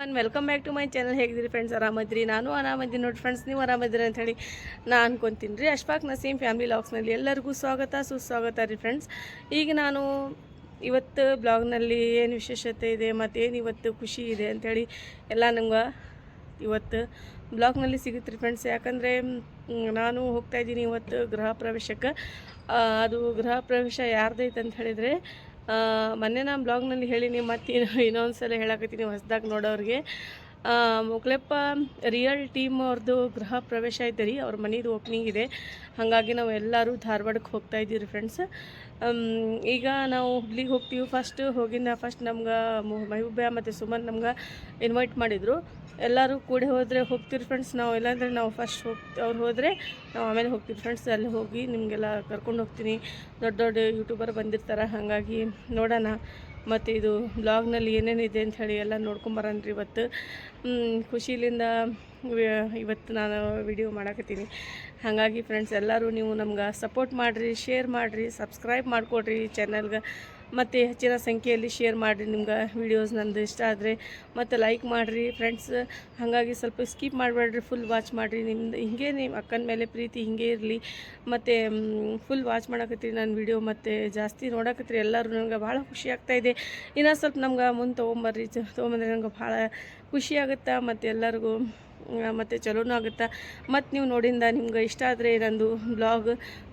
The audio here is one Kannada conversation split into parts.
ನಾನು welcome back to my channel ಹೇಗಿದ್ದೀರಿ ಫ್ರೆಂಡ್ಸ್ ಆರಾಮದ್ರಿ? ನಾನು ಆರಾಮದ್ದೀನಿ ನೋಡಿ ಫ್ರೆಂಡ್ಸ್ ನೀವು ಆರಾಮದಿರಿ ಅಂತ ಹೇಳಿ ನಾನು ಅನ್ಕೊತೀನಿ ರೀ. ಅಶ್ಫಾಕ್ ನಸೀಮ್ ಫ್ಯಾಮಿಲಿ ಲಾಕ್ಸ್ನಲ್ಲಿ ಎಲ್ಲರಿಗೂ ಸ್ವಾಗತ, ಸುಸ್ವಾಗತ ರೀ ಫ್ರೆಂಡ್ಸ್ ಈಗ ನಾನು ಇವತ್ತು ಬ್ಲಾಗ್ನಲ್ಲಿ ಏನು ವಿಶೇಷತೆ ಇದೆ ಮತ್ತು ಏನು ಇವತ್ತು ಖುಷಿ ಇದೆ ಅಂಥೇಳಿ ಎಲ್ಲ ನಂಗೆ ಇವತ್ತು ಬ್ಲಾಗ್ನಲ್ಲಿ ಸಿಗುತ್ತೆ ರೀ ಫ್ರೆಂಡ್ಸ್ ಯಾಕಂದರೆ ನಾನು ಹೋಗ್ತಾ ಇದ್ದೀನಿ ಇವತ್ತು ಗೃಹ ಪ್ರವೇಶಕ್ಕೆ. ಅದು ಗೃಹ ಪ್ರವೇಶ ಯಾರ್ದೈತೆ ಅಂತ ಹೇಳಿದರೆ ಮೊನ್ನೆ ನಾನು ಬ್ಲಾಗ್ನಲ್ಲಿ ಹೇಳೀನಿ, ಮತ್ತು ಇನ್ನೊಂದು ಸಲ ಹೇಳಕತ್ತೀನಿ ಹೊಸ್ದಾಗಿ ನೋಡೋರಿಗೆ. ಮುಕ್ಲೆಪ್ಪ ರಿಯಲ್ ಟೀಮ್ ಅವ್ರದ್ದು ಗೃಹ ಪ್ರವೇಶ ಐತೆ ರೀ, ಅವ್ರ ಮನೇದು ಓಪನಿಂಗ್ ಇದೆ. ಹಾಗಾಗಿ ನಾವು ಎಲ್ಲರೂ ಧಾರವಾಡಕ್ಕೆ ಹೋಗ್ತಾ ಇದ್ದೀವಿ ಫ್ರೆಂಡ್ಸ್ ಈಗ ನಾವು ಹುಬ್ಳಿಗೆ ಹೋಗ್ತೀವಿ. ಫಸ್ಟ್ ಹೋಗಿನ ಫಸ್ಟ್ ನಮ್ಗೆ ಮಹಬೂಬ ಮತ್ತು ಸುಮನ್ ನಮ್ಗೆ ಇನ್ವೈಟ್ ಮಾಡಿದರು. ಎಲ್ಲರೂ ಕೂಡಿ ಹೋದರೆ ಹೋಗ್ತೀರಿ ಫ್ರೆಂಡ್ಸ್ ನಾವು ಇಲ್ಲಾಂದರೆ ನಾವು ಫಸ್ಟ್ ಹೋಗ್ ಅವ್ರು ಹೋದರೆ ನಾವು ಆಮೇಲೆ ಹೋಗ್ತೀವಿ ಫ್ರೆಂಡ್ಸ್ ಅಲ್ಲಿ ಹೋಗಿ ನಿಮಗೆಲ್ಲ ಕರ್ಕೊಂಡು ಹೋಗ್ತೀನಿ. ದೊಡ್ಡ ದೊಡ್ಡ ಯೂಟ್ಯೂಬರ್ ಬಂದಿರ್ತಾರೆ, ಹಾಗಾಗಿ ನೋಡೋಣ. ಮತ್ತು ಇದು ಬ್ಲಾಗ್ನಲ್ಲಿ ಏನೇನಿದೆ ಅಂತ ಹೇಳಿ ಎಲ್ಲ ನೋಡ್ಕೊಂಬರನ್ರಿ ಇವತ್ತು. ಖುಷಿಲಿಂದ ಇವತ್ತು ನಾನು ವಿಡಿಯೋ ಮಾಡಕತ್ತೀನಿ. ಹಾಗಾಗಿ ಫ್ರೆಂಡ್ಸ್ ಎಲ್ಲರೂ ನೀವು ನಮ್ಗೆ ಸಪೋರ್ಟ್ ಮಾಡಿರಿ ಶೇರ್ ಮಾಡಿರಿ ಸಬ್ಸ್ಕ್ರೈಬ್ ಮಾಡಿಕೊಡ್ರಿ ಚಾನಲ್ಗೆ ಮತ್ತು ಹೆಚ್ಚಿನ ಸಂಖ್ಯೆಯಲ್ಲಿ ಶೇರ್ ಮಾಡಿರಿ ನಿಮ್ಗೆ ವೀಡಿಯೋಸ್ ನಂದು ಇಷ್ಟ ಆದರೆ. ಮತ್ತು ಲೈಕ್ ಮಾಡಿರಿ ಫ್ರೆಂಡ್ಸ್ ಹಾಗಾಗಿ ಸ್ವಲ್ಪ ಸ್ಕಿಪ್ ಮಾಡಬೇಡ್ರಿ ಫುಲ್ ವಾಚ್ ಮಾಡಿರಿ. ನಿಮ್ದು ಹಿಂಗೆ ನಿಮ್ಮ ಅಕ್ಕನ ಮೇಲೆ ಪ್ರೀತಿ ಹಿಂಗೆ ಇರಲಿ. ಮತ್ತು ಫುಲ್ ವಾಚ್ ಮಾಡಕತ್ತೀರಿ ನಾನು ವಿಡಿಯೋ ಮತ್ತು ಜಾಸ್ತಿ ನೋಡಕತ್ತೀರಿ ಎಲ್ಲರೂ ನನಗೆ ಭಾಳ ಖುಷಿ ಆಗ್ತಾಯಿದೆ ಇನ್ನೂ ಸ್ವಲ್ಪ ನಮ್ಗೆ ಮುಂದೆ ತೊಗೊಂಬರ್ರಿ. ತೊಗೊಂಬಂದ್ರೆ ನಂಗೆ ಭಾಳ ಖುಷಿ ಆಗುತ್ತೆ. ಮತ್ತು ಎಲ್ಲರಿಗೂ ಮತ್ತು ಚಲೋನೂ ಆಗುತ್ತೆ? ಮತ್ತು ನೀವು ನೋಡಿಂದ ನಿಮ್ಗೆ ಇಷ್ಟ ಆದರೆ ನಂದು ಬ್ಲಾಗ್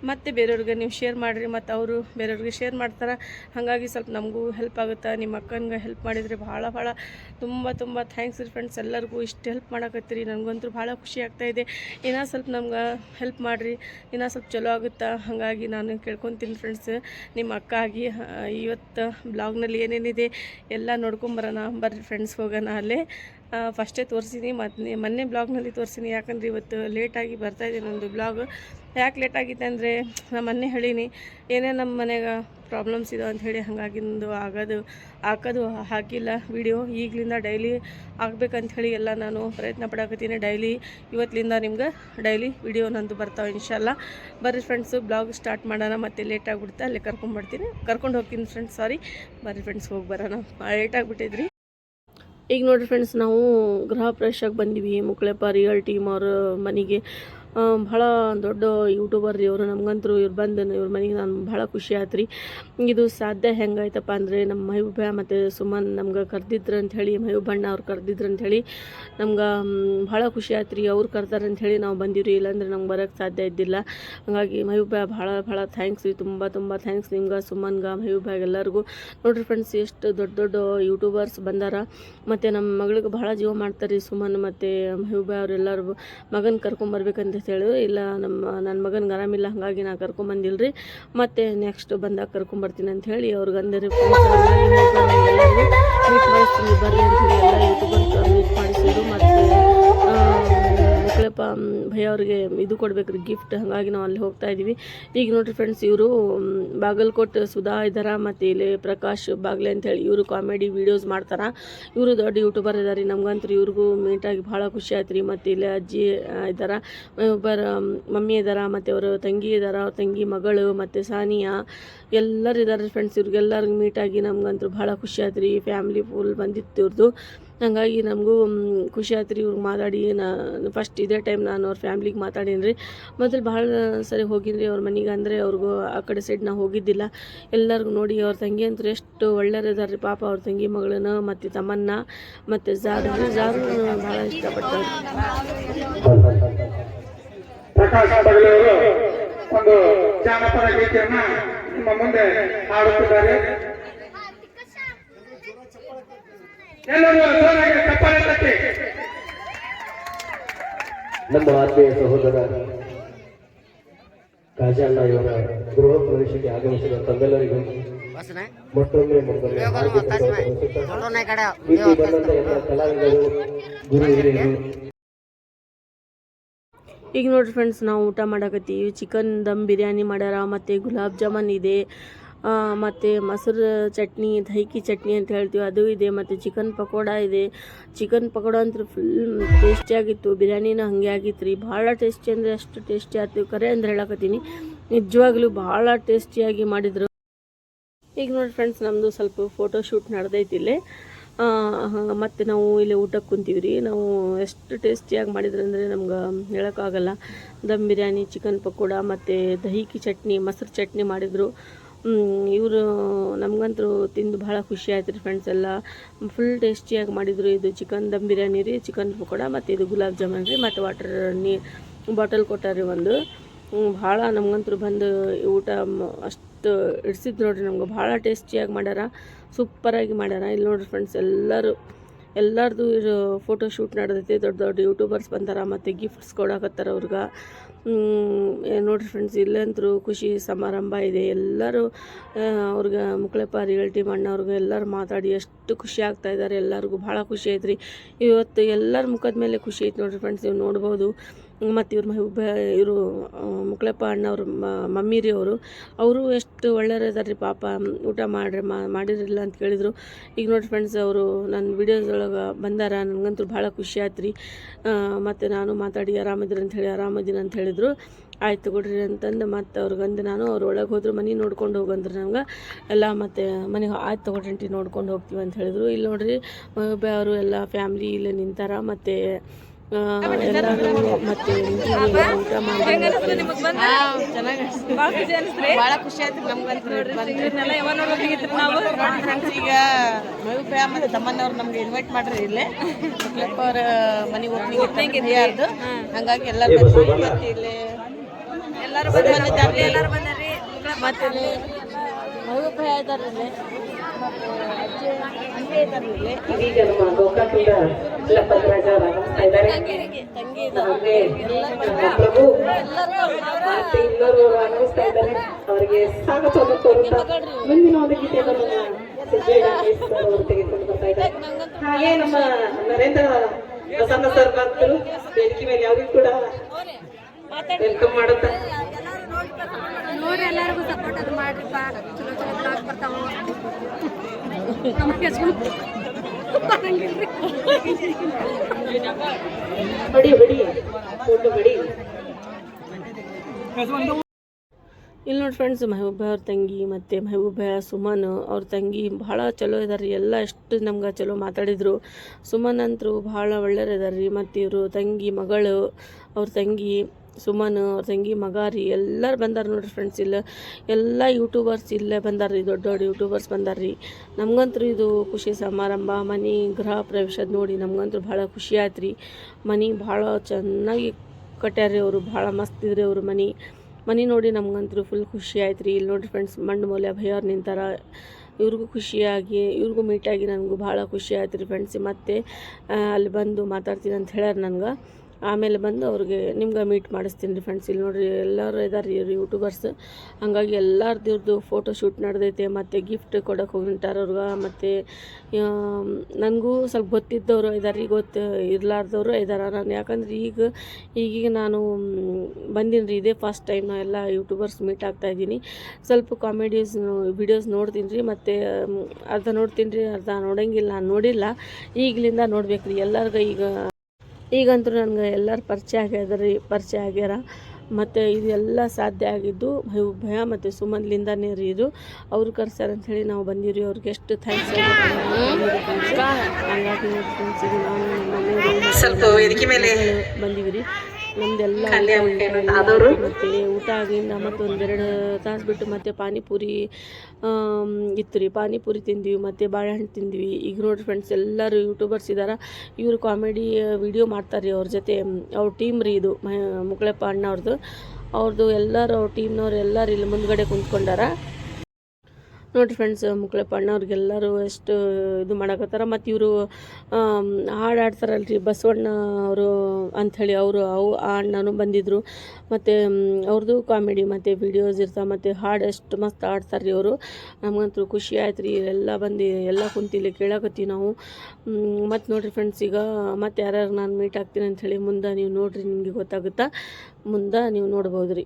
ಮತ್ತು ಬೇರೆಯವ್ರಿಗೆ ನೀವು ಶೇರ್ ಮಾಡಿರಿ ಮತ್ತು ಅವರು ಬೇರೆಯವ್ರಿಗೆ ಶೇರ್ ಮಾಡ್ತಾರೆ. ಹಾಗಾಗಿ ಸ್ವಲ್ಪ ನಮಗೂ ಹೆಲ್ಪ್ ಆಗುತ್ತೆ? ನಿಮ್ಮ ಅಕ್ಕನಿಗೆ ಹೆಲ್ಪ್ ಮಾಡಿದರೆ ಭಾಳ ಭಾಳ ತುಂಬ ತುಂಬ ಥ್ಯಾಂಕ್ಸ್ ರೀ ಫ್ರೆಂಡ್ಸ್ ಎಲ್ಲರಿಗೂ ಇಷ್ಟು ಹೆಲ್ಪ್ ಮಾಡಕತ್ತೀರಿ. ನನಗಂತೂ ಭಾಳ ಖುಷಿ ಆಗ್ತಾಯಿದೆ ಇನ್ನೂ ಸ್ವಲ್ಪ ನಮ್ಗೆ ಹೆಲ್ಪ್ ಮಾಡಿರಿ. ಇನ್ನೂ ಸ್ವಲ್ಪ ಚಲೋ ಆಗುತ್ತೆ? ಹಾಗಾಗಿ ನಾನು ಕೇಳ್ಕೊತೀನಿ ಫ್ರೆಂಡ್ಸ್ ನಿಮ್ಮ ಅಕ್ಕ ಆಗಿ ಇವತ್ತು ಬ್ಲಾಗ್ನಲ್ಲಿ ಏನೇನಿದೆ? ಎಲ್ಲ ನೋಡ್ಕೊಂಬರೋಣ ಬರ್ರಿ ಫ್ರೆಂಡ್ಸ್ ಹೋಗೋಣ ಅಲ್ಲೇ. ಫಸ್ಟೇ ತೋರಿಸಿನಿ ಮತ್ತು ಮೊನ್ನೆ ಬ್ಲಾಗ್ನಲ್ಲಿ ತೋರಿಸಿನಿ ಯಾಕಂದ್ರೆ ಇವತ್ತು ಲೇಟಾಗಿ ಬರ್ತಾಯಿದೆ ನಂದು ಬ್ಲಾಗ್. ಯಾಕೆ ಲೇಟ್ ಆಗಿತ್ತು ಅಂದರೆ, ನಾನು ಮೊನ್ನೆ ಹೇಳೀನಿ, ಏನೇ ನಮ್ಮ ಮನೆಗೆ ಪ್ರಾಬ್ಲಮ್ಸ್ ಇದಾವೆ ಅಂತ ಹೇಳಿ ಹಾಗಾಗಿ ನಂದು ಆಗೋದು, ಹಾಕೋದು, ಹಾಕಿಲ್ಲ ವಿಡಿಯೋ ಈಗಲಿಂದ ಡೈಲಿ ಹೇಳಿ ಎಲ್ಲ ನಾನು ಪ್ರಯತ್ನ ಪಡಕತ್ತೀನಿ ಡೈಲಿ ಇವತ್ತಿನಿಂದ ನಿಮ್ಗೆ ಡೈಲಿ ವಿಡಿಯೋ ನಂದು ಬರ್ತಾವೆ ಇನ್ಶಾಲ್ಲ. ಬರ್ರಿ ಫ್ರೆಂಡ್ಸು ಬ್ಲಾಗ್ ಸ್ಟಾರ್ಟ್ ಮಾಡೋಣ, ಮತ್ತೆ ಲೇಟ್ ಆಗಿಬಿಡ್ತಾ, ಅಲ್ಲೇ ಕರ್ಕೊಂಡ್ಬರ್ತೀನಿ ಕರ್ಕೊಂಡು ಹೋಗ್ತೀನಿ ಫ್ರೆಂಡ್ಸ್ ಸಾರಿ ಬರ್ರಿ ಫ್ರೆಂಡ್ಸ್ ಹೋಗಿ ಬರೋಣ. ಲೇಟ್ ಆಗಿಬಿಟ್ಟಿದ್ರಿ. ಈಗ ನೋಡಿರಿ ಫ್ರೆಂಡ್ಸ್ ನಾವು ಗೃಹ ಪ್ರವೇಶಕ್ಕೆ ಬಂದೀವಿ. ಮುಕ್ಳೆಪ್ಪ ರಿಯಲ್ ಟೀಮ್ ಅವ್ರ ಮನೆಗೆ ಭಾಳ ದೊಡ್ಡ ಯೂಟ್ಯೂಬರ್ ರೀ ಇವರು ನಮಗಂತರೂ ಇವ್ರು ಬಂದು ಇವ್ರ ಮನೆಗೆ ನಾನು ಭಾಳ ಖುಷಿ ಆಯ್ತು ರೀ ಇದು ಸಾಧ್ಯ ಹೆಂಗಾಯ್ತಪ್ಪ ಅಂದರೆ ನಮ್ಮ ಮಹಬೂಬ ಮತ್ತು ಸುಮನ್ ನಮ್ಗೆ ಕರೆದಿದ್ರು ಅಂಥೇಳಿ ಬಣ್ಣ ಅವ್ರು ಕರೆದಿದ್ರು ಅಂಥೇಳಿ ನಮ್ಗೆ ಭಾಳ ಖುಷಿ ಆಯ್ತು ರೀ ಅವ್ರು ಕರ್ತಾರೆ ಅಂಥೇಳಿ ನಾವು ಬಂದಿವ್ರಿ. ಇಲ್ಲಾಂದ್ರೆ ನಮ್ಗೆ ಬರೋಕ್ಕೆ ಸಾಧ್ಯ ಇದ್ದಿಲ್ಲ. ಹಾಗಾಗಿ ಮಹಬೂಬ ಭಾಳ ಭಾಳ ಥ್ಯಾಂಕ್ಸ್ ರೀ. ತುಂಬ ತುಂಬ ಥ್ಯಾಂಕ್ಸ್ ನಿಮ್ಗೆ, ಸುಮನ್ಗೆ ಮಹಬೂಬಾಗ ಎಲ್ಲರಿಗೂ. ನೋಡಿರಿ ಫ್ರೆಂಡ್ಸ್ ಎಷ್ಟು ದೊಡ್ಡ ದೊಡ್ಡ ಯೂಟ್ಯೂಬರ್ಸ್ ಬಂದಾರ. ಮತ್ತು ನಮ್ಮ ಮಗಳಿಗೆ ಭಾಳ ಜೀವ ಮಾಡ್ತಾರೆ ರೀ ಸುಮನ್ ಮತ್ತು ಮಹಬೂಬ ಅವರೆಲ್ಲರೂ ಮಗನ ಕರ್ಕೊಂಬರ್ಬೇಕಂತ ಹೇಳಿ ಇಲ್ಲ ನಮ್ಮ ನನ್ನ ಮಗನಿಗೆ ಆರಾಮಿಲ್ಲ ಹಾಗಾಗಿ ನಾನು ಕರ್ಕೊಂಬಂದಿಲ್ಲ ರೀ ಮತ್ತು ನೆಕ್ಸ್ಟ್ ಬಂದಾಗ ಕರ್ಕೊಂಬರ್ತೀನಿ ಅಂತ ಹೇಳಿ ಅವ್ರಿಗೆ ಅಂದರೆ ಬರ್ರಿ ಅಂತ ಹೇಳಿ ಎಲ್ಲ ಯೂಟ್ಯೂಬರ್ ಮೀಟ್ ಮತ್ತು ಮಕ್ಕಳಪ್ಪ ಭಯ ಅವ್ರಿಗೆ ಇದು ಕೊಡ್ಬೇಕ್ರಿ ಗಿಫ್ಟ್ ಹಾಗಾಗಿ ನಾವು ಅಲ್ಲಿ ಹೋಗ್ತಾ ಇದ್ದೀವಿ ಈಗ ನೋಡ್ರಿ ಫ್ರೆಂಡ್ಸ್ ಇವರು ಬಾಗಲ್ಕೋಟ್ ಸುಧಾ ಇದ್ದಾರ ಮತ್ತು ಇಲ್ಲಿ ಪ್ರಕಾಶ್ ಬಾಗ್ಲೆ ಅಂತೇಳಿ ಇವರು ಕಾಮಿಡಿ ವೀಡಿಯೋಸ್ ಮಾಡ್ತಾರೆ. ಇವರು ದೊಡ್ಡ ಯೂಟ್ಯೂಬರ್ ಇದ್ದಾರೆ ನಮ್ಗಂತೂ ಇವ್ರಿಗೂ ಮೀಟಾಗಿ ಭಾಳ ಖುಷಿ ಆಯ್ತು ರೀ ಮತ್ತು ಇಲ್ಲಿ ಅಜ್ಜಿ ಇದ್ದಾರೆ ಒಬ್ಬರ ಮಮ್ಮಿ ಇದ್ದಾರೆ ಮತ್ತು ಅವರು ತಂಗಿ ಇದ್ದಾರೆ ಅವ್ರ ತಂಗಿ ಮಗಳು, ಮತ್ತು ಸಾನಿಯಾ, ಎಲ್ಲರೂ ಇದ್ದಾರೆ ಫ್ರೆಂಡ್ಸ್ ಇವ್ರಿಗೆಲ್ಲರಿಗೂ ಮೀಟಾಗಿ ನಮ್ಗಂತೂ ಭಾಳ ಖುಷಿ ಆಯ್ತು ರೀ ಫ್ಯಾಮ್ಲಿ ಫುಲ್ ಬಂದಿತ್ತು ಇವ್ರದ್ದು ಹಾಗಾಗಿ ನಮಗೂ ಖುಷಿ ಆಯ್ತು ರೀ ಇವ್ರಿಗೆ ಮಾತಾಡಿ. ನಾನು ಫಸ್ಟ್ ಇದೇ ಟೈಮ್ ನಾನು ಅವ್ರ ಫ್ಯಾಮ್ಲಿಗೆ ಮಾತಾಡೀನಿ ರೀ ಮೊದಲು ಭಾಳ ಸರಿ ಹೋಗಿನಿ ರೀ ಅವ್ರ ಮನೆಗೆ. ಅಂದರೆ ಅವ್ರಿಗೂ ಆ ಕಡೆ ಸೈಡ್ ನಾ ಹೋಗಿದ್ದಿಲ್ಲ. ಎಲ್ಲರಿಗೂ ನೋಡಿ ಅವ್ರ ತಂಗಿ ಅಂತೂ ಎಷ್ಟು ಒಳ್ಳೆಯವ್ರು ಇದಾರೆ ರೀ ಪಾಪ ಅವ್ರ ತಂಗಿ ಮಗಳನ್ನ, ಮತ್ತು ತಮ್ಮನ್ನ, ಮತ್ತು ಜಾರು. ಜಾರು ಭಾಳ ಇಷ್ಟಪಡ್ತಾರೆ ಪ್ರಕಾಶ್ ಒಂದು ಜಾನಪದ ಗೀತೆಯನ್ನ ನಿಮ್ಮ ಮುಂದೆ ಹಾಡುತ್ತಿದ್ದಾರೆ. ನಮ್ಮ ಆತ್ಮೀಯ ಸಹೋದರ ಕಾಜಣ್ಣ ಇವರ ಗೃಹ ಪ್ರವೇಶಕ್ಕೆ ಆಗಮಿಸಿದ ತಮ್ಮೆಲ್ಲರಿಗೂ ಮತ್ತೊಮ್ಮೆ ಮತ್ತೊಮ್ಮೆ ಇಲ್ಲಿ ಬಂದಂತ ಎಲ್ಲ ಕಲಾವಿದರು ಗುರು ಹಿರಿಯರು. ಈಗ ನೋಡ್ರಿ ಫ್ರೆಂಡ್ಸ್ ನಾವು ಊಟ ಮಾಡಕತ್ತೀವಿ. ಚಿಕನ್ ದಮ್ ಬಿರಿಯಾನಿ ಮಾಡ್ಯಾರ ಮತ್ತು ಗುಲಾಬ್ ಜಾಮೂನ್ ಇದೆ. ಮತ್ತು ಮೊಸರು ಚಟ್ನಿ, ದೈಕಿ ಚಟ್ನಿ ಅಂತ ಹೇಳ್ತೀವಿ. ಅದು ಇದೆ. ಮತ್ತು ಚಿಕನ್ ಪಕೋಡ ಇದೆ. ಚಿಕನ್ ಪಕೋಡ ಅಂತೂ ಫುಲ್ ಟೇಸ್ಟಿಯಾಗಿತ್ತು ಬಿರಿಯಾನಿನ ಹಾಗೆ ಆಗಿತ್ತು ರೀ. ಭಾಳ ಟೇಸ್ಟಿ ಅಂದರೆ ಅಷ್ಟು ಟೇಸ್ಟಿ ಆಯ್ತು. ಕರೆ ಅಂದ್ರೆ ಹೇಳಕತ್ತೀನಿ. ನಿಜವಾಗ್ಲೂ ಭಾಳ ಟೇಸ್ಟಿಯಾಗಿ ಮಾಡಿದರು. ಈಗ ನೋಡಿ ಫ್ರೆಂಡ್ಸ್ ನಮ್ಮದು ಸ್ವಲ್ಪ ಫೋಟೋ ಶೂಟ್ ನಡೆದೈತಿ ಇಲ್ಲಿ. ಮತ್ತು ನಾವು ಇಲ್ಲಿ ಊಟಕ್ಕೆ ಕುಂತೀವಿ ರೀ. ನಾವು ಎಷ್ಟು ಟೇಸ್ಟಿಯಾಗಿ ಮಾಡಿದ್ರೆ ಅಂದರೆ ನಮ್ಗೆ ಹೇಳೋಕ್ಕಾಗಲ್ಲ. ದಮ್ ಬಿರಿಯಾನಿ ಚಿಕನ್ ಪಕೋಡ, ಮತ್ತು ದಹಿಕಿ ಚಟ್ನಿ, ಮೊಸರು ಚಟ್ನಿ ಮಾಡಿದರು. ಇವರು ನಮಗಂತೂ ತಿಂದು ಭಾಳ ಖುಷಿ ಆಯ್ತು ರೀ ಫ್ರೆಂಡ್ಸ್ ಎಲ್ಲ ಫುಲ್ ಟೇಸ್ಟಿಯಾಗಿ ಮಾಡಿದರು ಇದು ಚಿಕನ್ ದಮ್ ಬಿರಿಯಾನಿ ರೀ ಚಿಕನ್ ಪಕೋಡ ಮತ್ತು ಇದು ಗುಲಾಬ್ ಜಾಮೂನ್ ರೀ, ಮತ್ತು ವಾಟರ್ ನೀ ಬಾಟಲ್ ಕೊಟ್ಟಾರಿ ಒಂದು. ಭಾಳ ನಮಗಂತೂ ಬಂದು ಊಟ ಅಷ್ಟು ಇಡ್ಸಿದ್ದು ನೋಡ್ರಿ ನಮ್ಗೆ. ಭಾಳ ಟೇಸ್ಟಿಯಾಗಿ ಮಾಡ್ಯಾರ ಸೂಪರಾಗಿ ಮಾಡ್ಯಾರ. ಇಲ್ಲಿ ನೋಡ್ರಿ ಫ್ರೆಂಡ್ಸ್ ಎಲ್ಲರೂ, ಎಲ್ಲರದು ಫೋಟೋ ಶೂಟ್ ನಡೆದೈತಿ, ದೊಡ್ಡ ದೊಡ್ಡ ಯೂಟ್ಯೂಬರ್ಸ್ ಬಂದಾರ, ಮತ್ತು ಗಿಫ್ಟ್ಸ್ ಕೊಡಕತ್ತಾರ ಅವ್ರಿಗೆ. ನೋಡ್ರಿ ಫ್ರೆಂಡ್ಸ್ ಇಲ್ಲಂತರೂ ಖುಷಿ ಸಮಾರಂಭ ಇದೆ. ಎಲ್ಲರೂ ಅವ್ರಿಗೆ ಮುಕ್ಳೆಪ್ಪ ರಿಯಲ್ಟಿ ಮಣ್ಣವ್ರಿಗೂ ಎಲ್ಲರೂ ಮಾತಾಡಿ ಎಷ್ಟು ಖುಷಿ ಆಗ್ತಾ ಇದ್ದಾರೆ ಎಲ್ಲರಿಗೂ ಭಾಳ ಖುಷಿ ಐತ್ರಿ. ಇವತ್ತು ಎಲ್ಲರ ಮುಖದ ಮೇಲೆ ಖುಷಿ ಐತೆ ನೋಡಿರಿ ಫ್ರೆಂಡ್ಸ್ ನೀವು ನೋಡ್ಬೋದು. ಮತ್ತು ಇವ್ರ ಮೆಹಬೂಬ ಇವರು ಮುಕ್ಳಪ್ಪ ಅಣ್ಣವ್ರ ಮಮ್ಮಿ ರೀ ಅವರು ಅವರು ಎಷ್ಟು ಒಳ್ಳೆಯವ್ರು ರೀ ಪಾಪ, ಊಟ ಮಾಡ್ರಿ ಮಾಡಿರಲಿಲ್ಲ ಅಂತ ಕೇಳಿದರು. ಈಗ ನೋಡಿ ಫ್ರೆಂಡ್ಸ್ ಅವರು ನನ್ನ ವಿಡಿಯೋಸ್ ಒಳಗೆ ಬಂದಾರ, ನನಗಂತೂ ಭಾಳ ಖುಷಿ ಆಯ್ತು ರೀ ಮತ್ತು ನಾನು ಮಾತಾಡಿ ಆರಾಮಿದ್ರಿ ಅಂತ ಹೇಳಿ ಆರಾಮದಿನ ಅಂತ ಹೇಳಿದರು. ಆಯ್ತು ತಗೊಳ್ರಿ ಅಂತಂದು ಮತ್ತು ಅವ್ರು ಅಂದು ನಾನು ಅವ್ರ ಒಳಗೆ ಹೋದ್ರು, ಮನೆ ನೋಡ್ಕೊಂಡು ಹೋಗಂದ್ರೆ ನಂಗೆ ಎಲ್ಲ ಮತ್ತು ಮನೆಗೆ ಆಯ್ತು ತಗೊಳ್ರಿ ನೋಡ್ಕೊಂಡು ಹೋಗ್ತೀವಿ ಅಂತ ಹೇಳಿದ್ರು. ಇಲ್ಲಿ ನೋಡ್ರಿ ಅವರು ಎಲ್ಲ ಫ್ಯಾಮ್ಲಿ ಇಲ್ಲೇ ನಿಂತಾರ, ಮತ್ತು ಎಲ್ಲರೂ ಮತ್ತೆ ಊಟ ಮಾಡಿ ಭಾಳ ಖುಷಿ ಆಯ್ತು ನಮ್ಗಂತೂ ಇವ್ರನ್ನೆಲ್ಲ ಯಾವಾಗ ನೋಡ್ಬೇಕಿತ್ತು ನಾವು? ಫ್ರೆಂಡ್ಸ್. ಈಗ ಮಯೂಪ ಮತ್ತು ತಮ್ಮನ್ನವ್ರು ನಮ್ಗೆ ಇನ್ವೈಟ್ ಮಾಡ್ರಿ ಇಲ್ಲೇ. ಮಕ್ಳಪ್ಪ ಅವ್ರ ಮನೆ ಓಪನಿಂಗ್ ಇದೆಯಾರ್ದು ಹಂಗಾಗಿ ಎಲ್ಲರೂ ಬಂದ್ವಿ ಮತ್ತೆ ಇಲ್ಲಿ. ಎಲ್ಲರೂ ಬಂದಿದ್ದಾರೆ ಎಲ್ಲರೂ ಬಂದಾರಿ ಮತ್ತೆ ಮಯೂಪ ಇದ್ದಾರೆ ಇಲ್ಲಿ. ಇದೀಗ ನಮ್ಮ ಗೋಕಾಕಿಂದ ಇದ್ದಾರೆ ಪ್ರಭು ಅವರಿಗೆ ಸ್ವಾಗತವನ್ನು ಕೋರುತ್ತಾ ಮುಂದಿನ ಒಂದು ಗೀತೆಯನ್ನು ತೆಗೆದುಕೊಂಡು ಹಾಗೆ ನಮ್ಮ ನರೇಂದ್ರ ಪ್ರಸನ್ನ ಸರ್ ಭಕ್ತರು ವೇದಿಕೆ ಮೇಲೆ ಯಾರಿಗೂ ಕೂಡ ವೆಲ್ಕಮ್ ಮಾಡುತ್ತಾ ನೋಡಿ ಎಲ್ಲರಿಗೂ ಸಪೋರ್ಟ್ ಅದು ಮಾಡ್ರಿಪ್ಪ ಚಲೋ ಚಲೋ ಬ್ಲಾಗ್ ಬರ್ತಾವ. ನಮಗೆ ಹೊಡಿ ಹೊಡಿ. ಫೋಟೋ ಹೊಡಿ. ಇಲ್ಲಿ ನೋಡಿ ಫ್ರೆಂಡ್ಸ್ ಮೆಹಬೂಬ ಅವ್ರ ತಂಗಿ ಮತ್ತು ಮೆಹಬೂಬ ಸುಮನ್ ಅವ್ರ ತಂಗಿ ಭಾಳ ಚಲೋ ಇದಾರೆ ರೀ ಎಲ್ಲ ಎಷ್ಟು ನಮ್ಗೆ ಚಲೋ ಮಾತಾಡಿದರು. ಸುಮನ್ ಅಂತರೂ ಭಾಳ ಒಳ್ಳೆಯವ್ರು ಇದಾರೆ ರೀ ಮತ್ತು ಇವರು ತಂಗಿ ಮಗಳು ಅವ್ರ ತಂಗಿ. ಸುಮನ್ ಅವ್ರ ತಂಗಿ ಮಗ ರೀ ಎಲ್ಲರೂ ಬಂದಾರ ನೋಡ್ರಿ ಫ್ರೆಂಡ್ಸ್ ಇಲ್ಲ ಎಲ್ಲ ಯೂಟ್ಯೂಬರ್ಸ್ ಇಲ್ಲೇ ಬಂದಾರ ರೀ ದೊಡ್ಡ ದೊಡ್ಡ ಯೂಟ್ಯೂಬರ್ಸ್ ಬಂದಾರ ರೀ ನಮಗಂತೂ ಇದು ಖುಷಿ ಸಮಾರಂಭ, ಮನೆ ಗೃಹ ಪ್ರವೇಶದ ನೋಡಿ ನಮಗಂತೂ ಭಾಳ ಖುಷಿ ಆಯ್ತು ರೀ ಮನೆ ಭಾಳ ಚೆನ್ನಾಗಿ ಕಟ್ಯಾರ ರೀ ಅವರು, ಭಾಳ ಮಸ್ತ್ ಇದ್ರಿ ಅವರು ಮನೆ. ಮನೆ ನೋಡಿ ನಮ್ಗಂತೂ ಫುಲ್ ಖುಷಿ ಆಯ್ತು ರೀ ಇಲ್ಲಿ ನೋಡಿ ಫ್ರೆಂಡ್ಸ್ ಮಣ್ಣು ಮೌಲ್ಯ ಭಯವ್ರು ನಿಂತಾರ. ಇವ್ರಿಗೂ ಖುಷಿಯಾಗಿ, ಇವ್ರಿಗೂ ಮೀಟಾಗಿ ನನಗೂ ಭಾಳ ಖುಷಿ ಆಯ್ತು ರೀ ಫ್ರೆಂಡ್ಸ್ ಮತ್ತು ಅಲ್ಲಿ ಬಂದು ಮಾತಾಡ್ತೀನಿ ಅಂತ ಹೇಳ್ಯಾರ ನನಗೆ. ಆಮೇಲೆ ಬಂದು ಅವ್ರಿಗೆ, ನಿಮ್ಗೆ ಮೀಟ್ ಮಾಡಿಸ್ತೀನಿ ರೀ ಫ್ರೆಂಡ್ಸ್ ಇಲ್ಲಿ ನೋಡಿರಿ ಎಲ್ಲರೂ ಇದ್ದಾರೆ ರೀ ಯೂಟ್ಯೂಬರ್ಸ್ ಹಂಗಾಗಿ ಎಲ್ಲರದ್ದು ಫೋಟೋ ಶೂಟ್ ನಡೆದೈತೆ, ಮತ್ತು ಗಿಫ್ಟ್ ಕೊಡೋಕೆ ಹೋಗಿಂಟಾರ ಅವ್ರಿಗೆ ಮತ್ತು ನನಗೂ ಸ್ವಲ್ಪ ಗೊತ್ತಿದ್ದವರು ಇದ್ದಾರೆ ರೀ, ಗೊತ್ತು ಇರಲಾರ್ದವ್ರು ಇದ್ದಾರೆ ನಾನು ಯಾಕಂದ್ರೆ ಈಗ, ಈಗೀಗ ನಾನು ಬಂದೀನಿ ರೀ, ಇದೇ ಫಸ್ಟ್ ಟೈಮ್ ಎಲ್ಲ ಯೂಟ್ಯೂಬರ್ಸ್ ಮೀಟ್ ಆಗ್ತಾ ಇದ್ದೀನಿ. ಸ್ವಲ್ಪ ಕಾಮಿಡೀಸ್ ವಿಡಿಯೋಸ್ ನೋಡ್ತೀನಿ ರೀ, ಮತ್ತು ಅರ್ಧ ನೋಡ್ತೀನಿ ರೀ, ಅರ್ಧ ನೋಡೋಂಗಿಲ್ಲ ನಾನು ನೋಡಿಲ್ಲ. ಈಗಲಿಂದ ನೋಡ್ಬೇಕು ರೀ, ಎಲ್ಲರಿಗೂ ಈಗ ಈಗಂತೂ ನನಗೆ ಎಲ್ಲರೂ ಪರಿಚಯ ಆಗ್ಯದ ರೀ ಪರಿಚಯ ಆಗ್ಯಾರ. ಮತ್ತು ಇದೆಲ್ಲ ಸಾಧ್ಯ ಆಗಿದ್ದು ಭಯ ಭಯ ಮತ್ತು ಸುಮನ್ಲಿಂದನೇ ರೀ ಇದು. ಅವ್ರು ಕರ್ಸ್ಯಾರ ಅಂತ ಹೇಳಿ ನಾವು ರೀ ಅವ್ರಿಗೆ ಎಷ್ಟು ಥ್ಯಾಂಕ್ಸ್ ಹಂಗಾಗಿ ವೇದಿಕೆ ಮೇಲೆ ಬಂದೀವಿ ರೀ. ನಮ್ದೆಲ್ಲ ಮತ್ತು ಊಟ ಆಗಿಂದ ಮತ್ತು ಒಂದೆರಡು ತಾಸು ಬಿಟ್ಟು ಮತ್ತೆ ಪಾನಿಪುರಿ ಇತ್ತು ರೀ. ಪಾನಿಪುರಿ ತಿಂದ್ವಿ ಮತ್ತು ಬಾಳೆಹಣ್ಣು ತಿಂದ್ವಿ. ಈಗ ನೋಡ್ರಿ ಫ್ರೆಂಡ್ಸ್ ಎಲ್ಲರೂ ಯೂಟ್ಯೂಬರ್ಸ್ ಇದ್ದಾರೆ ಇವರು ಕಾಮಿಡಿ ವಿಡಿಯೋ ಮಾಡ್ತಾರೆ ರೀ ಅವ್ರ ಜೊತೆ. ಅವ್ರ ಟೀಮ್ ರೀ ಇದು ಮುಕ್ಳೆಪ್ಪ ಅಣ್ಣ ಅವ್ರದ್ದು ಅವ್ರದ್ದು ಎಲ್ಲರೂ ಅವ್ರ ಟೀಮ್ನವ್ರು ಎಲ್ಲರೂ ಇಲ್ಲಿ ಮುಂದ್ಗಡೆ ಕುಂತ್ಕೊಂಡಾರ. ನೋಡಿರಿ ಫ್ರೆಂಡ್ಸ್ ಮುಕ್ಳಪ್ಪ ಅಣ್ಣವ್ರಿಗೆಲ್ಲರೂ ಎಷ್ಟು ಇದು ಮಾಡಕತ್ತಾರ. ಮತ್ತು ಇವರು ಹಾಡು ಆಡ್ತಾರಲ್ರಿ ಬಸವಣ್ಣ ಅವರು ಅಂಥೇಳಿ ಅವರು, ಅವು ಆ ಅಣ್ಣನೂ ಬಂದಿದ್ದರು ಮತ್ತು ಅವ್ರದ್ದು ಕಾಮಿಡಿ ಮತ್ತು ವಿಡಿಯೋಸ್ ಇರ್ತಾವೆ, ಮತ್ತು ಹಾಡು ಎಷ್ಟು ಮಸ್ತ್ ಆಡ್ತಾರೆ ರೀ ಅವರು. ನಮಗಂತೂ ಖುಷಿ ಆಯ್ತು ರೀ ಎಲ್ಲ ಬಂದು ಎಲ್ಲ ಕುಂತಿಲ್ಲಿ ಕೇಳಕತ್ತೀವಿ ನಾವು. ಮತ್ತು ನೋಡಿರಿ ಫ್ರೆಂಡ್ಸ್ ಈಗ ಮತ್ತು ಯಾರ್ಯಾರು ನಾನು ಮೀಟ್ ಆಗ್ತೀನಿ ಅಂಥೇಳಿ ಮುಂದೆ ನೀವು ನೋಡಿರಿ, ನಿಮಗೆ ಗೊತ್ತಾಗುತ್ತಾ? ಮುಂದೆ ನೀವು ನೋಡ್ಬೋದು ರೀ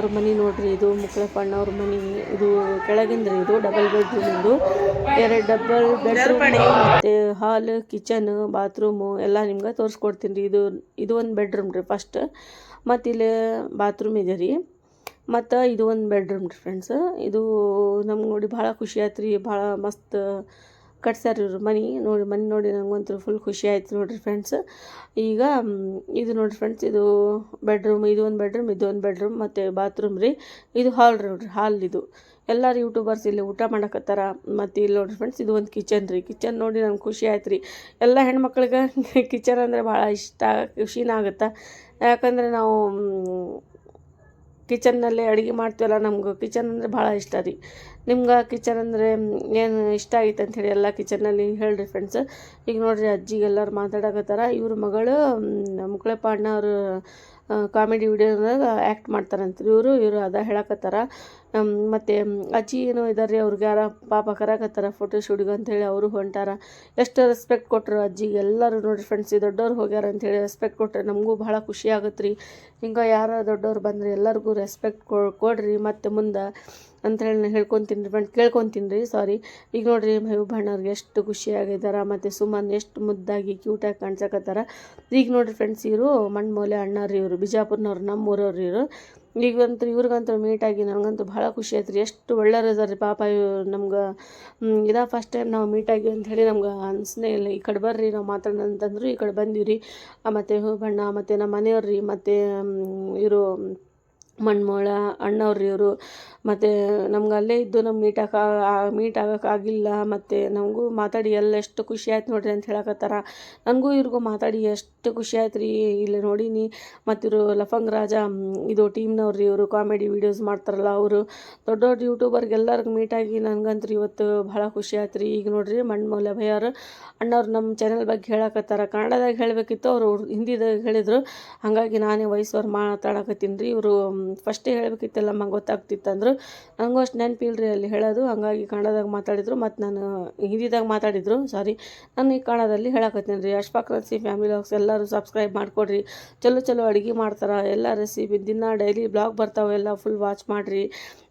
ಅಣ್ಣವ್ರ ಮನೆ ನೋಡ್ರಿ ಇದು ಮುಕ್ಳಪ್ಪ ಅಣ್ಣವ್ರ ಮನೆ ಇದು ಕೆಳಗಿಂದ್ರಿ ಇದು ಡಬಲ್ ಬೆಡ್ರೂಮ್ ಇದು. ಎರಡು ಡಬಲ್ ಬೆಡ್ರೂಮ್ ಮತ್ತೆ ಹಾಲ್ ಕಿಚನ್ ಬಾತ್ರೂಮು ಎಲ್ಲ ನಿಮ್ಗೆ ತೋರಿಸ್ಕೊಡ್ತೀನಿ ರೀ. ಇದು ಇದು ಒಂದು ಬೆಡ್ರೂಮ್ ರೀ ಫಸ್ಟ್ ಮತ್ತು ಇಲ್ಲಿ ಬಾತ್ರೂಮ್ ಇದೆ ರೀ. ಮತ್ತು ಇದು ಒಂದು ಬೆಡ್ರೂಮ್ ರೀ ಫ್ರೆಂಡ್ಸ್ ಇದು ನಮ್ಗೆ ನೋಡಿ ಭಾಳ ಖುಷಿ ಆಯ್ತು ರೀ ಭಾಳ ಮಸ್ತ್ ಕಟ್ಸ್ಯಾರ ಇವರು ಮನೆ. ನೋಡಿ ಮನೆ ನೋಡಿ ನಂಗಂತೂ ಫುಲ್ ಖುಷಿ ಆಯ್ತು ನೋಡಿರಿ ಫ್ರೆಂಡ್ಸ್ ಈಗ ಇದು ನೋಡಿರಿ ಫ್ರೆಂಡ್ಸ್ ಇದು ಬೆಡ್ರೂಮ್ ಇದು ಒಂದು ಬೆಡ್ರೂಮ್ ಇದು ಒಂದು ಬೆಡ್ರೂಮ್ ಮತ್ತು ಬಾತ್ರೂಮ್ ರೀ. ಇದು ಹಾಲ್ ರೀ ನೋಡ್ರಿ ಹಾಲ್ ಇದು. ಎಲ್ಲರೂ ಯೂಟ್ಯೂಬರ್ಸ್ ಇಲ್ಲಿ ಊಟ ಮಾಡಕತ್ತಾರ. ಮತ್ತು ಇಲ್ಲಿ ನೋಡ್ರಿ ಫ್ರೆಂಡ್ಸ್ ಇದು ಒಂದು ಕಿಚನ್ ರೀ. ಕಿಚನ್ ನೋಡಿ ನಂಗೆ ಖುಷಿ ಆಯ್ತು ರೀ. ಎಲ್ಲ ಹೆಣ್ಮಕ್ಳಿಗೆ ಕಿಚನ್ ಅಂದರೆ ಭಾಳ ಇಷ್ಟ, ಖುಷಿನ ಆಗುತ್ತೆ? ಯಾಕಂದರೆ ನಾವು ಕಿಚನ್ನಲ್ಲಿ ಅಡುಗೆ ಮಾಡ್ತೀವಲ್ಲ ನಮ್ಗೆ ಕಿಚನ್ ಅಂದರೆ ಭಾಳ ಇಷ್ಟ ರೀ. ನಿಮ್ಗೆ ಕಿಚನ್ ಅಂದರೆ ಏನು ಇಷ್ಟ ಆಗೈತೆ ಅಂಥೇಳಿ ಎಲ್ಲ ಕಿಚನ್ನಲ್ಲಿ ಹೇಳ್ರಿ ಫ್ರೆಂಡ್ಸ್ ಈಗ ನೋಡಿರಿ ಅಜ್ಜಿಗೆ ಎಲ್ಲರೂ ಮಾತಾಡಕತ್ತಾರ, ಇವ್ರ ಮಗಳು ಮುಕ್ಳಪ್ಪ ಅವರು ಕಾಮಿಡಿ ವಿಡಿಯೋದಾಗ ಆ್ಯಕ್ಟ್ ಮಾಡ್ತಾರಂತ್ರಿ ಇವರು ಇವರು ಅದ ಹೇಳಕತ್ತಾರ. ಮತ್ತು ಅಜ್ಜಿ ಏನೋ ಇದ್ದಾರೆ ಅವ್ರಿಗೆ ಯಾರ ಪಾಪ ಕರಾಕತ್ತಾರ ಫೋಟೋ ಶೂಟಿಗೆ ಅಂಥೇಳಿ ಅವರು ಹೊಂಟಾರ. ಎಷ್ಟು ರೆಸ್ಪೆಕ್ಟ್ ಕೊಟ್ಟರು ಅಜ್ಜಿಗೆ ಎಲ್ಲರೂ ನೋಡಿರಿ ಫ್ರೆಂಡ್ಸ್ ಈ ದೊಡ್ಡವ್ರು ಹೋಗ್ಯಾರ ಅಂಥೇಳಿ ರೆಸ್ಪೆಕ್ಟ್ ಕೊಟ್ಟರೆ ನಮಗೂ ಭಾಳ ಖುಷಿ ಆಗುತ್ತೆ ರೀ ಹಿಂಗೆ ಯಾರ ದೊಡ್ಡವ್ರು ಬಂದರೆ ಎಲ್ಲರಿಗೂ ರೆಸ್ಪೆಕ್ಟ್ ಕೊಡ್ರಿ, ಮತ್ತು ಮುಂದೆ ಅಂಥೇಳಿ ನಾನು ಹೇಳ್ಕೊತೀನಿ ರೀ ಫ್ರೆಂಡ್ ಕೇಳ್ಕೊತೀನಿ ರೀ ಸಾರಿ ಈಗ ನೋಡಿರಿ ಮಹಬೂಬ್ ಅಣ್ಣವ್ರಿಗೆ ಎಷ್ಟು ಖುಷಿಯಾಗಿದ್ದಾರೆ ಮತ್ತು ಸುಮನ್ ಎಷ್ಟು ಮುದ್ದಾಗಿ ಕ್ಯೂಟಾಗಿ ಕಾಣ್ಸಕತ್ತಾರ. ಈಗ ನೋಡಿರಿ ಫ್ರೆಂಡ್ಸ್ ಇವರು, ಮಣ್ಮೂಲೆ ಅಣ್ಣವ್ರು ಇವರು, ಬಿಜಾಪುರ್ನವ್ರು ನಮ್ಮ ಊರವ್ರು ಇವರು. ಈಗಂತೂ ಇವ್ರಿಗಂತೂ ಆಗಿ ನನಗಂತೂ ಭಾಳ ಖುಷಿ ಆಯ್ತು ರೀ. ಎಷ್ಟು ಒಳ್ಳೆಯವ್ರು ಇದಾರೆ ರೀ ಪಾಪ ಇವ್ ನಮ್ಗೆ. ಇದ ಫಸ್ಟ್ ಟೈಮ್ ನಾವು ಮೀಟಾಗಿ ಅಂತ ಹೇಳಿ ನಮ್ಗೆ ಅನ್ಸನೇ ಇಲ್ಲ. ಈ ಕಡೆ ಬರ್ರಿ, ನಾವು ಮಾತಾಡೋಣ ಅಂತಂದ್ರು ಈ ಕಡೆ ಬಂದೀವಿ ರೀ ಮತ್ತು ಬಣ್ಣ ಮತ್ತು ನಮ್ಮ ಮನೆಯವ್ರು ರೀ, ಮತ್ತು ಇವರು ಮಣ್ಮೋಳ, ಅಣ್ಣವ್ರು ಇವರು, ಮತ್ತು ನಮ್ಗೆ ಅಲ್ಲೇ ಇದ್ದು ನಮ್ಗೆ ಮೀಟ್ ಮೀಟ್ ಆಗೋಕ್ಕಾಗಿಲ್ಲ ಮತ್ತು ನಮಗೂ ಮಾತಾಡಿ ಎಲ್ಲ ಎಷ್ಟು ಖುಷಿ ಆಯ್ತು ನೋಡ್ರಿ ಅಂತ ಹೇಳಕತ್ತಾರ. ನನಗೂ ಇವ್ರಿಗೂ ಮಾತಾಡಿ ಎಷ್ಟು ಖುಷಿ ಆಯ್ತು ರೀ ಇಲ್ಲಿ ನೋಡೀನಿ. ಮತ್ತು ಇವರು ಲಫಂಗ್ ರಾಜ ಇದು ಟೀಮ್ನವ್ರು ರೀ ಇವರು ಕಾಮಿಡಿ ವೀಡಿಯೋಸ್ ಮಾಡ್ತಾರಲ್ಲ ಅವರು. ದೊಡ್ಡ ದೊಡ್ಡ ಯೂಟ್ಯೂಬರ್ಗೆ ಎಲ್ಲರಿಗೂ ಮೀಟಾಗಿ ನನಗಂತೂ ಇವತ್ತು ಭಾಳ ಖುಷಿ ಆಯ್ತು ರೀ ಈಗ ನೋಡ್ರಿ ಮಣ್ಮೌಲ್ಯ ಅವರು ಅಣ್ಣವ್ರು ನಮ್ಮ ಚಾನೆಲ್ ಬಗ್ಗೆ ಹೇಳಕತ್ತಾರ. ಕನ್ನಡದಾಗ ಹೇಳಬೇಕಿತ್ತು, ಅವರು ಹಿಂದಿದಾಗ ಹೇಳಿದರು. ಹಾಗಾಗಿ ನಾನೇ ವಯಸ್ಸವ್ರು ಮಾತಾಡಕತ್ತೀನಿ ರೀ. ಇವರು ಫಸ್ಟೇ ಹೇಳಬೇಕಿತ್ತಲ್ಲ ನಮಗೆ ಗೊತ್ತಾಗ್ತಿತ್ತಂದ್ರು. ನನಗೂ ಅಷ್ಟು ನೆನಪಿಲ್ರಿ ಅಲ್ಲಿ ಹೇಳೋದು. ಹಾಗಾಗಿ ಕನ್ನಡದಾಗ ಮಾತಾಡಿದ್ರು. ಮತ್ತು ನಾನು ಹಿಂದಿದಾಗ ಮಾತಾಡಿದ್ರು. ಸಾರಿ ನಾನು ಈ ಕನ್ನಡದಲ್ಲಿ ಹೇಳಕತ್ತೀನಿ. ರೀ ಅಶ್ಫಾಕ್ ರಸಿ ಫ್ಯಾಮಿಲಿ ವ್ಲಾಗ್ಸ್ ಎಲ್ಲರೂ ಸಬ್ಸ್ಕ್ರೈಬ್ ಮಾಡಿಕೊಡ್ರಿ. ಚಲೋ ಚಲೋ ಅಡುಗೆ ಮಾಡ್ತಾರೆ. ಎಲ್ಲ ರೆಸಿಪಿ ದಿನ ಡೈಲಿ ಬ್ಲಾಗ್ ಬರ್ತಾವೆ. ಎಲ್ಲ ಫುಲ್ ವಾಚ್ ಮಾಡಿರಿ.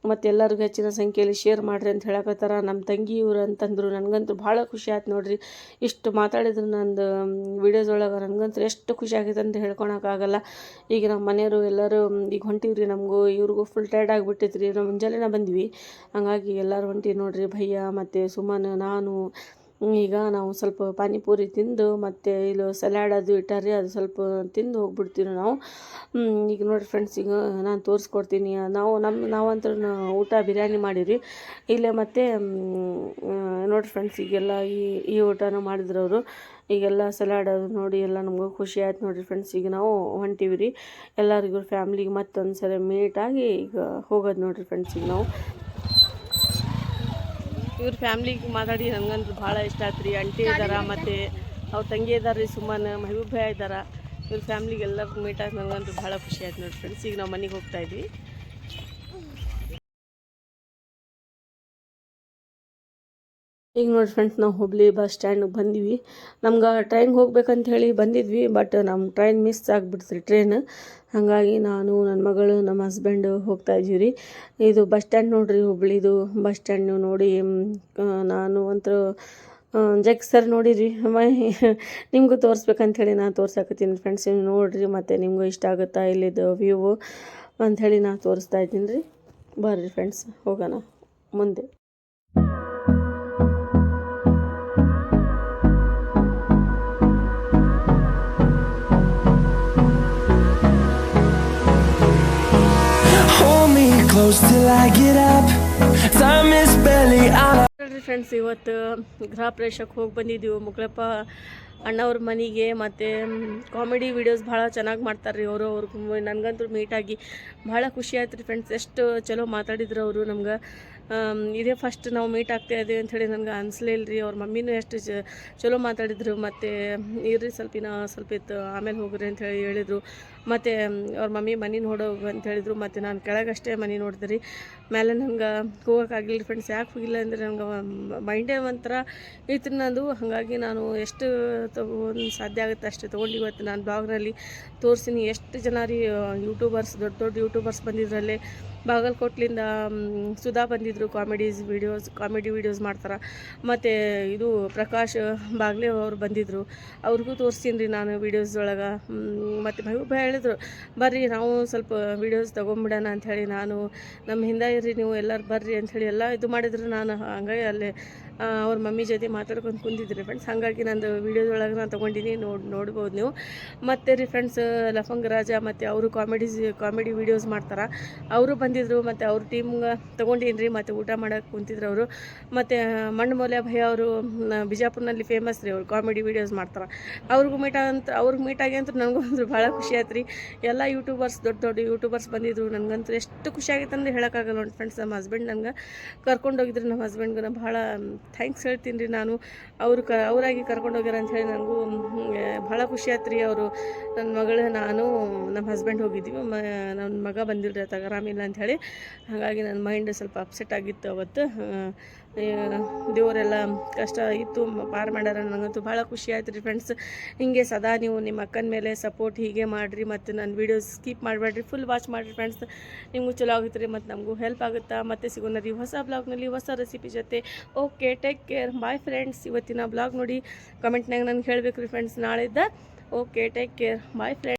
ಮತ್ತು ಎಲ್ಲರಿಗೂ ಹೆಚ್ಚಿನ ಸಂಖ್ಯೆಯಲ್ಲಿ ಶೇರ್ ಮಾಡಿರಿ ಅಂತ ಹೇಳಕತ್ತಾರ. ನಮ್ಮ ತಂಗಿ ಇವ್ರು ಅಂತಂದ್ರು. ನನಗಂತೂ ಭಾಳ ಖುಷಿ ಆಯ್ತು ನೋಡ್ರಿ. ಇಷ್ಟು ಮಾತಾಡಿದ್ರು ನಂದು ವೀಡಿಯೋಸ್ ಒಳಗೆ. ನನಗಂತೂ ಎಷ್ಟು ಖುಷಿ ಆಗೈತೆ ಅಂತ ಹೇಳ್ಕೊಳಕ್ಕಾಗಲ್ಲ ಈಗ ನಮ್ಮ ಮನೆಯವರು ಎಲ್ಲರೂ, ಈಗ ಹೊಂಟಿವ್ರಿ ನಮಗೂ ಇವ್ರಿಗೂ ಫುಲ್ ಟೈರ್ಡ್ ಆಗಿಬಿಟ್ಟೈತೆ ರೀ ನಾವು ಮುಂಜಾನೆನೇ ಬಂದ್ವಿ. ಹಂಗಾಗಿ ಎಲ್ಲರೂ ಹೊಂಟಿ ನೋಡ್ರಿ ಭಯ್ಯ ಮತ್ತು ಸುಮನ್, ನಾನು. ಈಗ ನಾವು ಸ್ವಲ್ಪ ಪಾನಿಪುರಿ ತಿಂದು ಮತ್ತು ಇಲ್ಲಿ ಸಲಾಡ್ ಅದು ಇಟ್ಟಾರಿ ಅದು ಸ್ವಲ್ಪ ತಿಂದು ಹೋಗ್ಬಿಡ್ತೀವಿ ನಾವು. ಈಗ ನೋಡಿರಿ ಫ್ರೆಂಡ್ಸ್ ಈಗ ನಾನು ತೋರಿಸ್ಕೊಡ್ತೀನಿ. ನಾವು ನಮ್ಮ ನಾವಂತೂ ಊಟ ಬಿರಿಯಾನಿ ಮಾಡಿರಿ ಇಲ್ಲೇ ಮತ್ತು ನೋಡಿರಿ ಫ್ರೆಂಡ್ಸ್ ಈಗೆಲ್ಲ ಈ ಈ ಊಟನೂ ಮಾಡಿದ್ರು ಅವರು. ಈಗೆಲ್ಲ ಸಲಾಡ್ ನೋಡಿ ಎಲ್ಲ ನಮಗೂ ಖುಷಿ ಆಯ್ತು ನೋಡಿರಿ ಫ್ರೆಂಡ್ಸ್ ಈಗ ನಾವು ಹೊಂಟೀವಿ ರೀ. ಎಲ್ಲರಿಗೂ ಫ್ಯಾಮ್ಲಿಗೆ ಮತ್ತೊಂದು ಸಲ ಮೀಟಾಗಿ ಈಗ ಹೋಗೋದು ನೋಡಿರಿ ಫ್ರೆಂಡ್ಸ್ ಈಗ ನಾವು. ಇವ್ರ ಫ್ಯಾಮ್ಲಿಗೆ ಮಾತಾಡಿ ನನಗಂತೂ ಭಾಳ ಇಷ್ಟ ಆಯ್ತು ರೀ. ಅಂಟಿ ಇದಾರ ಮತ್ತು ಅವ್ರ ತಂಗಿ ಇದ್ದಾರೆ ರೀ ಸುಮ್ಮನೆ ಮಹಿಬೂಬ್ ಭಯ ಇದಾರ. ಇವ್ರ ಫ್ಯಾಮ್ಲಿಗೆ ಎಲ್ಲರಿಗೂ ಮೀಟ್ ಆಗಿ ನನಗಂತೂ ಭಾಳ ಖುಷಿ ಆಯ್ತು ನೋಡಿ ಫ್ರೆಂಡ್ಸ್ ಈಗ ನಾವು ಮನೆಗೆ ಹೋಗ್ತಾ ಇದ್ವಿ. ಈಗ ನೋಡಿ ಫ್ರೆಂಡ್ಸ್ ನಾವು ಹುಬ್ಳಿ ಬಸ್ ಸ್ಟ್ಯಾಂಡಿಗೆ ಬಂದೀವಿ. ನಮ್ಗೆ ಟ್ರೈನ್ಗೆ ಹೋಗ್ಬೇಕಂತ ಹೇಳಿ ಬಂದಿದ್ವಿ ಬಟ್ ನಮ್ಮ ಟ್ರೈನ್ ಮಿಸ್ ಆಗಿಬಿಡ್ತು ಟ್ರೈನ್ ಹಾಗಾಗಿ ನಾನು ನನ್ನ ಮಗಳು ನಮ್ಮ ಹಸ್ಬೆಂಡು ಹೋಗ್ತಾ ಇದ್ದೀವಿ ರೀ ಇದು ಬಸ್ ಸ್ಟ್ಯಾಂಡ್ ನೋಡಿರಿ ಹುಬ್ಳಿದು ಬಸ್ ಸ್ಟ್ಯಾಂಡ್ ನೋಡಿ ನಾನು ಒಂಥರ ಜಗ್ ಸರ್ ನೋಡಿರಿ. ನಿಮಗೂ ತೋರಿಸ್ಬೇಕಂತ ಹೇಳಿ ನಾನು ತೋರ್ಸಕತ್ತೀನಿ ಫ್ರೆಂಡ್ಸ್ ನೀವು ನೋಡಿರಿ ಮತ್ತು ನಿಮಗೂ ಇಷ್ಟ ಆಗುತ್ತಾ ಇಲ್ಲಿದ್ದು ವ್ಯೂವು ಅಂಥೇಳಿ ನಾನು ತೋರಿಸ್ತಾ ಇದ್ದೀನಿ ರೀ ಬರ್ರಿ ಫ್ರೆಂಡ್ಸ್ ಹೋಗೋಣ ಮುಂದೆ. Close till I get up. Time is barely on our friends ಇವತ್ತು ಗೃಹ ಪ್ರವೇಶಕ್ಕೆ ಹೋಗಿ ಬಂದಿದ್ದೀವಿ. ಮುಗಳಪ್ಪ ಅಣ್ಣವ್ರ ಮನೆಗೆ ಮತ್ತು ಕಾಮಿಡಿ ವಿಡಿಯೋಸ್ ಭಾಳ ಚೆನ್ನಾಗಿ ಮಾಡ್ತಾರೆ ರೀ ಅವರು. ಅವ್ರಿಗೆ ನನಗಂತೂ ಮೀಟಾಗಿ ಭಾಳ ಖುಷಿ ಆಯ್ತು ರೀ ಫ್ರೆಂಡ್ಸ್ ಎಷ್ಟು ಚಲೋ ಮಾತಾಡಿದ್ರು ಅವರು ನಮ್ಗೆ. ಇದೇ ಫಸ್ಟ್ ನಾವು ಮೀಟ್ ಆಗ್ತಾ ಇದ್ದೀವಿ ಅಂಥೇಳಿ ನನಗೆ ಅನಿಸ್ಲಿಲ್ಲ ರೀ ಅವ್ರ ಮಮ್ಮಿನೂ ಎಷ್ಟು ಚಲೋ ಮಾತಾಡಿದ್ರು. ಮತ್ತು, ಇರ್ರಿ ಸ್ವಲ್ಪ ಸ್ವಲ್ಪ ಇತ್ತು, ಆಮೇಲೆ ಹೋಗ್ರಿ ಅಂತ ಹೇಳಿ ಹೇಳಿದರು. ಮತ್ತು ಅವ್ರ ಮಮ್ಮಿ ಮನೆ ನೋಡೋಗು ಅಂತ ಹೇಳಿದರು. ಮತ್ತು ನಾನು ಕೆಳಗಷ್ಟೇ ಮನೆ ನೋಡಿದೆ ರೀ. ಮೇಲೆ ನಂಗೆ ಹೋಗೋಕ್ಕಾಗಿಲ್ಲ ಫ್ರೆಂಡ್ಸ್ ಯಾಕೆ ಹೋಗಿಲ್ಲ ಅಂದರೆ ನನಗೆ ಮೈಂಡೇ ಒಂಥರ ಇತ್ತು ನಂದು. ಹಾಗಾಗಿ ನಾನು ಎಷ್ಟು ತಗೋ ಸಾಧ್ಯ ಆಗುತ್ತೆ ಅಷ್ಟು ತೊಗೊಂಡು ಇವತ್ತು ನಾನು ಬ್ಲಾಗ್ನಲ್ಲಿ ತೋರಿಸ್ತೀನಿ ಎಷ್ಟು ಜನ ರೀ ಯೂಟ್ಯೂಬರ್ಸ್ ದೊಡ್ಡ ದೊಡ್ಡ ಯೂಟ್ಯೂಬರ್ಸ್ ಬಂದಿದ್ರಲ್ಲೇ. ಬಾಗಲಕೋಟ್ಲಿಂದ ಸುಧಾ ಬಂದಿದ್ದರು ಕಾಮಿಡೀಸ್ ವೀಡಿಯೋಸ್ ಕಾಮಿಡಿ ವೀಡಿಯೋಸ್ ಮಾಡ್ತಾರೆ. ಮತ್ತು ಇದು ಪ್ರಕಾಶ್ ಬಾಗ್ಲೆ ಅವರು ಬಂದಿದ್ದರು ಅವ್ರಿಗೂ ತೋರಿಸ್ತೀನಿ ರೀ ನಾನು ವೀಡಿಯೋಸ್ ಒಳಗೆ. ಮತ್ತು ಹೇಳಿದ್ರು, ಬರ್ರಿ ನಾವು ಸ್ವಲ್ಪ ವೀಡಿಯೋಸ್ ತೊಗೊಂಬಿಡೋಣ ಅಂಥೇಳಿ ನಾನು ನಮ್ಮ ಹಿಂದೆ ಇರ್ರಿ ನೀವು ಎಲ್ಲರೂ ಬರ್ರಿ ಅಂಥೇಳಿ ಎಲ್ಲ ಇದು ಮಾಡಿದ್ರು ನಾನು. ಹಂಗಾಗಿ ಅಲ್ಲೇ ಅವ್ರ ಮಮ್ಮಿ ಜೊತೆ ಮಾತಾಡ್ಕೊಂಡು ಕುಂತಿದ್ರಿ ಫ್ರೆಂಡ್ಸ್ ಹಾಗಾಗಿ ನಂದು ವೀಡಿಯೋದೊಳಗೆ ನಾನು ತೊಗೊಂಡಿನಿ, ನೋಡಿ ನೋಡ್ಬೋದು ನೀವು. ಮತ್ತು ರೀ ಫ್ರೆಂಡ್ಸ್ ಲಫಂಗ್ ರಾಜ ಮತ್ತು ಅವರು ಕಾಮಿಡೀಸ್ ಕಾಮಿಡಿ ವೀಡಿಯೋಸ್ ಮಾಡ್ತಾರೆ. ಅವರು ಬಂದಿದ್ದರು ಮತ್ತು ಅವ್ರ ಟೀಮ್ಗೆ ತೊಗೊಂಡೀನಿ ರೀ ಮತ್ತು ಊಟ ಮಾಡೋಕೆ ಕುಂತಿದ್ರು ಅವರು. ಮತ್ತು ಮಣ್ಣು ಭಯ ಅವರು ಬಿಜಾಪುರ್ನಲ್ಲಿ ಫೇಮಸ್ ರೀ ಅವ್ರು ಕಾಮಿಡಿ ವೀಡಿಯೋಸ್ ಮಾಡ್ತಾರೆ. ಅವ್ರಿಗೂ ಮೀಟ್ ಅಂತ ಅವ್ರಿಗೆ ಮೀಟ್ ಆಗಿ ಅಂತೂ ನನಗೂ ಅಂದ್ರೆ ಭಾಳ ಖುಷಿ ಆಯ್ತು ರೀ ಎಲ್ಲ ಯೂಟ್ಯೂಬರ್ಸ್ ದೊಡ್ಡ ದೊಡ್ಡ ಯೂಟ್ಯೂಬರ್ಸ್ ಬಂದಿದ್ರು, ನನಗಂತೂ ಎಷ್ಟು ಖುಷಿ ಆಗೈತೆ ಅಂದ್ರೆ ಹೇಳೋಕ್ಕಾಗಲ್ಲ ನೋಡಿ ಫ್ರೆಂಡ್ಸ್ ನಮ್ಮ ಹಸ್ಬೆಂಡ್ ನನಗೆ. ಕರ್ಕೊಂಡೋಗಿದ್ರು ನಮ್ಮ ಹಸ್ಬೆಂಡ್ಗೆ ನಾನು ಭಾಳ ಥ್ಯಾಂಕ್ಸ್ ಹೇಳ್ತೀನಿ ರೀ ನಾನು. ಅವರು ಕ, ಅವರಾಗಿ ಕರ್ಕೊಂಡೋಗ್ಯಾರ ಅಂತ ಹೇಳಿ ನನಗೂ ಭಾಳ ಖುಷಿ ಆಯ್ತು ರೀ ಅವರು. ನನ್ನ ಮಗಳು, ನಾನು ನಮ್ಮ ಹಸ್ಬೆಂಡ್ ಹೋಗಿದ್ವಿ, ಮ ನನ್ನ ಮಗ ಬಂದಿಲ್ಲ ತಗರಾಮಿಲ್ಲ ಅಂತ ಹೇಳಿ. ಹಾಗಾಗಿ ನನ್ನ ಮೈಂಡ್ ಸ್ವಲ್ಪ ಅಪ್ಸೆಟ್ ಆಗಿತ್ತು ಅವತ್ತು. ದೇವರೆಲ್ಲ ಕಷ್ಟ ಇತ್ತು, ಪಾರು ಮಾಡ್ಯಾರ ನನಗಂತೂ ಭಾಳ ಖುಷಿ ಆಯ್ತು ರೀ ಫ್ರೆಂಡ್ಸ್ ಹಿಂಗೆ ಸದಾ ನೀವು ನಿಮ್ಮ ಅಕ್ಕನ ಮೇಲೆ ಸಪೋರ್ಟ್ ಹೀಗೆ ಮಾಡಿರಿ ಮತ್ತು ನನ್ನ ವೀಡಿಯೋಸ್ ಸ್ಕಿಪ್ ಮಾಡಬೇಡ್ರಿ ಫುಲ್ ವಾಚ್ ಮಾಡಿರಿ ಫ್ರೆಂಡ್ಸ್ ನಿಮಗೂ ಚಲೋ ಆಗುತ್ತೆ ರೀ, ಮತ್ತು ನಮಗೂ ಹೆಲ್ಪ್ ಆಗುತ್ತಾ, ಮತ್ತೆ ಸಿಗೋಣ ರೀ ಹೊಸ ಬ್ಲಾಗ್ನಲ್ಲಿ ಹೊಸ ರೆಸಿಪಿ ಜೊತೆ. Okay take care bye friends ಇವತ್ತಿನ ಬ್ಲಾಗ್ ನೋಡಿ ಕಮೆಂಟ್ನಾಗ ನನಗೆ ಹೇಳಬೇಕು ರೀ friends ನಾಳಿದ್ದ. Okay take care bye friends